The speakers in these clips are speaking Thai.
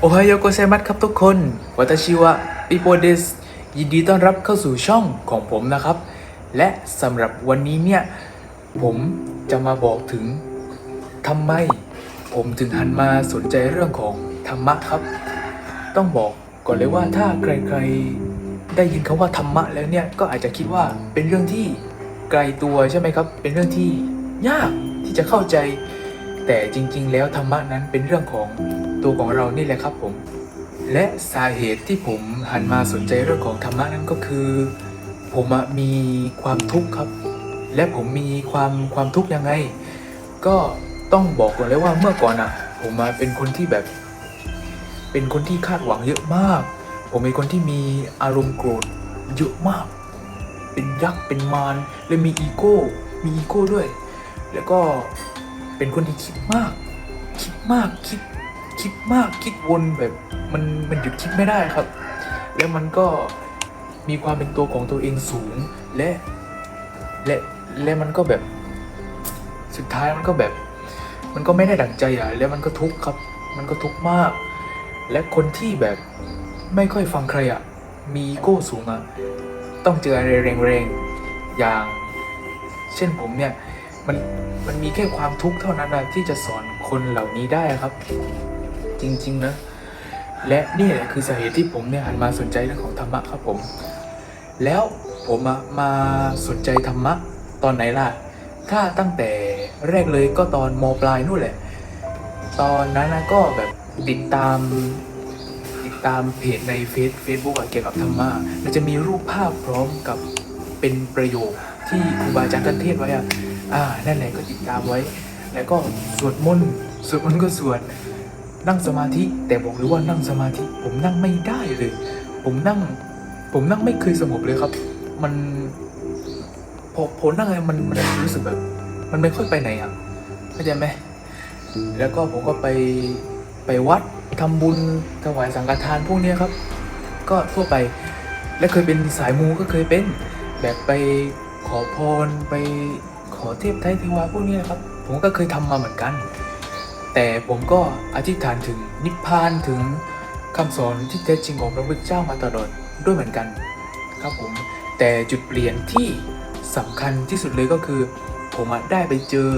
โอไฮโอโกเซมัสครับทุกคนวัตชิวะปิโปเดสยินดีต้อนรับเข้าสู่ช่องของผมนะครับ และสำหรับวันนี้เนี่ย ผมจะมาบอกถึงทำไม ผมถึงหันมาสนใจเรื่องของธรรมะครับ ต้องบอกก่อนเลยว่าถ้าใครๆได้ยินคำว่าธรรมะแล้วเนี่ยก็อาจจะคิดว่าเป็นเรื่องที่ไกลตัวใช่ไหมครับ เป็นเรื่องที่ยากที่จะเข้าใจ แต่จริง ๆ แล้วธรรมะนั้นเป็นเรื่องของ ตัวของเรานี่แหละครับผม และสาเหตุที่ผมหันมาสนใจเรื่องของธรรมะนั้นก็คือ ผมมีความทุกข์ครับ และผมมีความความทุกข์ยังไง ก็ต้องบอกก่อนเลยว่าเมื่อก่อนอะผมมาเป็นคนที่แบบ เป็นคนที่คาดหวังเยอะมาก ผมเป็นคนที่มีอารมณ์โกรธเยอะมาก เป็นยักษ์เป็นมารและมีอีโก้ มีอีโก้ด้วย แล้วก็เป็นคนที่คิดมาก คิดมากคิด คิดมากคิดวนแบบมันมันหยุดคิดไม่ได้ครับ แล้วมันก็มีความเป็นตัวของตัวเองสูง และและและมันก็แบบสุดท้ายมันก็แบบ มันก็ไม่ได้ดั่งใจอะแล้วมันก็ทุกข์ครับ มันก็ทุกข์มาก และคนที่แบบไม่ค่อยฟังใครอะมีอีโก้สูงอะต้องเจออะไรแรงๆอย่าง เช่นผมเนี่ยมันมันมีแค่ความทุกข์เท่านั้นนะที่จะสอนคนเหล่านี้ได้ครับ จริง ๆ นะ และนี่แหละคือสาเหตุที่ผมเนี่ยหันมาสนใจเรื่องของธรรมะครับผม แล้วผมมาสนใจธรรมะตอนไหนล่ะ ถ้าตั้งแต่แรกเลยก็ตอนมปลายนู่นแหละ ตอนนั้นนะก็แบบติดตามติดตามเพจในเฟซเฟซบุ๊กเกี่ยวกับธรรมะมันจะมีรูปภาพพร้อมกับเป็นประโยคที่ครูบาอาจารย์ท่านเทศไว้อะอ่านั่นแหละก็ติดตามไว้ แล้วก็สวดมนต์สวดมนต์ก็สวด นั่งสมาธิ แต่บอกเลยว่านั่งสมาธิ ผมนั่งไม่ได้เลย ผมนั่ง ผมนั่งไม่เคยสงบเลยครับ มันพอพอนั่งอะไรมันมันรู้สึกแบบ มันไม่ค่อยไปไหนอะเข้าใจไหมแล้วก็ผมก็ไปไปวัดทำบุญถวายสังฆทานพวกนี้ครับ ก็ทั่วไปและเคยเป็นสายมูก็เคยเป็นแบบไปขอพรไปขอเทพไทยเทวาพวกนี้ยครับ ผมก็เคยทำมาเหมือนกัน แต่ผมก็อธิษฐานถึงนิพพานถึงคำสอนที่แท้จริงของพระพุทธเจ้ามาตลอดด้วยเหมือนกันครับผมแต่จุดเปลี่ยนที่สำคัญที่สุดเลยก็คือ ผมได้ไปเจอ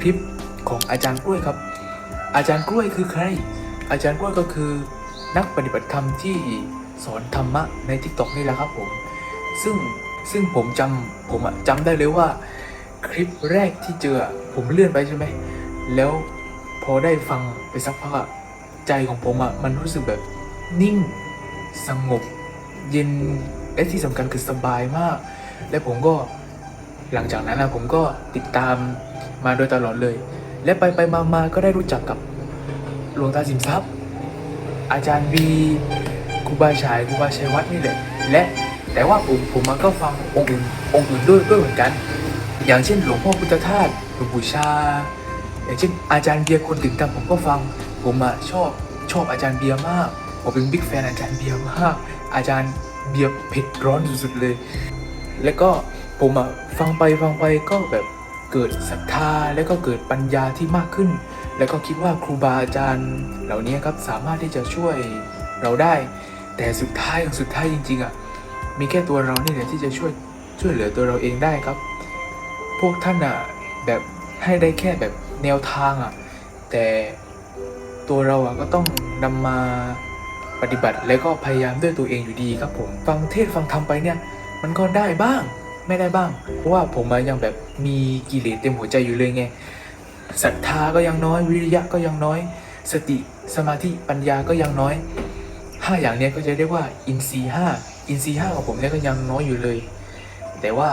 คลิปของอาจารย์กล้วยครับ อาจารย์กล้วยคือใคร อาจารย์กล้วยก็คือนักปฏิบัติธรรมที่สอนธรรมะในทิกตอกนี่แหละครับผม ซึ่งซึ่งผมจำผมอะจำได้เลยว่า คลิปแรกที่เจอผมเลื่อนไปใช่ไหมแล้ว พอได้ฟังไปสักพักอะใจของผมอะมันรู้สึกแบบนิ่งสงบ เย็นและที่สำคัญคือสบายมาก และผมก็หลังจากนั้นนะผมก็ติดตามมาโดยตลอดเลย และไปไปมามาก็ได้รู้จักกับหลวงตาสินทรัพย์ อาจารย์บีครูบาฉายครูบาชัยวัดนี่แหละและแต่ว่าผมผมมันก็ฟังองค์อื่นองค์อื่นด้วยด้วยเหมือนกัน อย่างเช่นหลวงพ่อพุทธทาสหลวงปู่ชา อย่างเช่นอาจารย์เบียร์คนถึงทำผมก็ฟัง ผมอะชอบชอบอาจารย์เบียร์มาก ผมเป็นบิ๊กแฟนอาจารย์เบียร์มาก อาจารย์เบียร์เผ็ดร้อนสุดๆเลย แล้วก็ผมอะฟังไปฟังไปก็แบบเกิดศรัทธาแล้วก็เกิดปัญญาที่มากขึ้น แล้วก็คิดว่าครูบาอาจารย์เหล่านี้ครับสามารถที่จะช่วยเราได้ แต่สุดท้ายสุดท้ายจริงๆอะมีแค่ตัวเรานี่แหละที่จะช่วยช่วยเหลือตัวเราเองได้ครับ พวกท่านอะแบบให้ได้แค่แบบ แนวทางอะแต่ตัวเราอะก็ต้องนำมาปฏิบัติแล้วก็พยายามด้วยตัวเองอยู่ดีครับผมฟังเทศฟังธรรมไปเนี่ย มันก็ได้บ้างไม่ได้บ้าง เพราะว่าผมมายังแบบมีกิเลสเต็มหัวใจอยู่เลยไงศรัทธาก็ยังน้อย วิริยะก็ยังน้อย สติสมาธิปัญญาก็ยังน้อยห้าอย่างเนี้ยก็จะเรียกว่าอินทรีห้าอินทรีห้าของผมเนี่ยก็ยังน้อยอยู่เลย แต่ว่า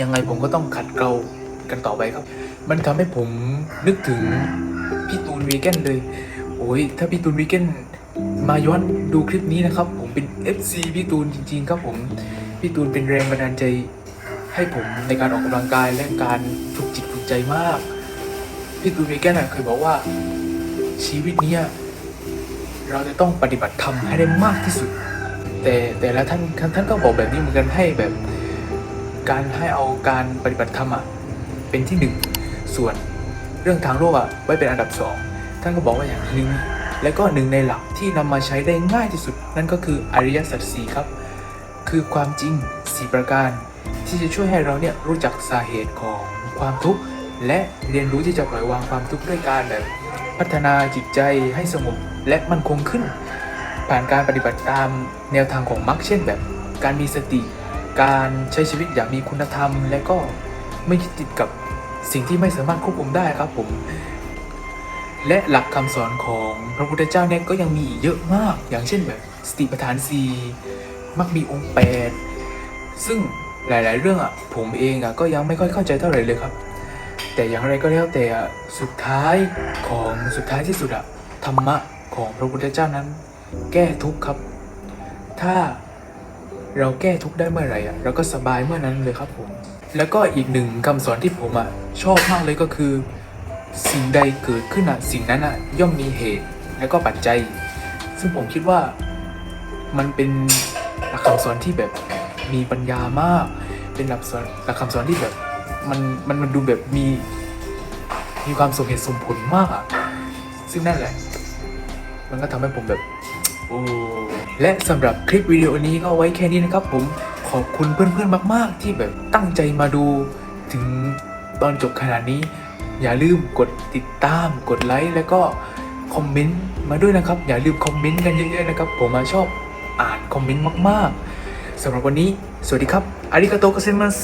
ยังไงผมก็ต้องขัดเกลา กันต่อไปครับ มันทำให้ผมนึกถึงพี่ตูนวีแกนเลย โอ้ยถ้าพี่ตูนวีแกนมาย้อนดูคลิปนี้นะครับ ผมเป็น FC พี่ตูนจริง ๆ ครับผมพี่ตูนเป็นแรงบันดาลใจ ให้ผมในการออกกำลังกายและการฝึกจิตฝึกใจมากพี่ตูนวีแกนเคยบอกว่าชีวิตเนี้ยเราจะต้องปฏิบัติธรรมให้ได้มากที่สุด แต่แต่ละท่านท่านท่านก็บอกแบบนี้เหมือนกันให้แบบการให้เอาการปฏิบัติธรรมอะ เป็นที่หนึ่งส่วนเรื่องทางโลกอะไว้เป็นอันดับสองท่านก็บอกว่าอย่างหนึ่งและก็หนึ่งในหลักที่นำมาใช้ได้ง่ายที่สุด นั่นก็คืออริยสัจสี่ครับ คือความจริงสี่ประการ ที่จะช่วยให้เราเนี่ยรู้จักสาเหตุของความทุกข์และเรียนรู้ที่จะปล่อยวางความทุกข์ด้วยการแบบพัฒนาจิตใจให้สงบและมั่นคงขึ้น ผ่านการปฏิบัติตามแนวทางของมรรคเช่นแบบ การมีสติ การใช้ชีวิตอย่างมีคุณธรรม และก็ไม่ยึดติดกับ สิ่งที่ไม่สามารถควบคุมได้ครับผม และหลักคำสอนของพระพุทธเจ้าเนี่ยก็ยังมีอีกเยอะมาก อย่างเช่นแบบสติปัฏฐานสี่มักมีองค์แปดซึ่งหลาย ๆ เรื่องอะผมเองอะก็ยังไม่ค่อยเข้าใจเท่าไหร่เลยครับ แต่อย่างไรก็แล้วแต่อะสุดท้ายของสุดท้ายที่สุดอะธรรมะของพระพุทธเจ้านั้น แก้ทุกข์ครับ ถ้าเราแก้ทุกข์ได้เมื่อไหร่อะเราก็สบายเมื่อนั้นเลยครับผม แล้วก็อีกหนึ่งคำสอนที่ผมอะชอบมากเลยก็คือ สิ่งใดเกิดขึ้นอะสิ่งนั้นอะย่อมมีเหตุและก็ปัจจัย ซึ่งผมคิดว่ามันเป็นหลักคำสอนที่แบบมีปัญญามาก เป็นหลักสอนหลักคำสอนที่แบบมันมันมันดูแบบมีมีความสมเหตุสมผลมากอะซึ่งนั่นแหละ มันก็ทำให้ผมแบบโอ้และสำหรับคลิปวิดีโอนี้ก็ไว้แค่นี้นะครับผม ขอบคุณเพื่อนๆมาก ๆ ที่แบบตั้งใจมาดูถึงตอนจบขนาดนี้ อย่าลืมกดติดตามกดไลค์แล้วก็คอมเมนต์มาด้วยนะครับ อย่าลืมคอมเมนต์กันเยอะๆนะครับ ผมมาชอบอ่านคอมเมนต์มากๆสำหรับวันนี้ สวัสดีครับอาริกาโตกัสเซมัส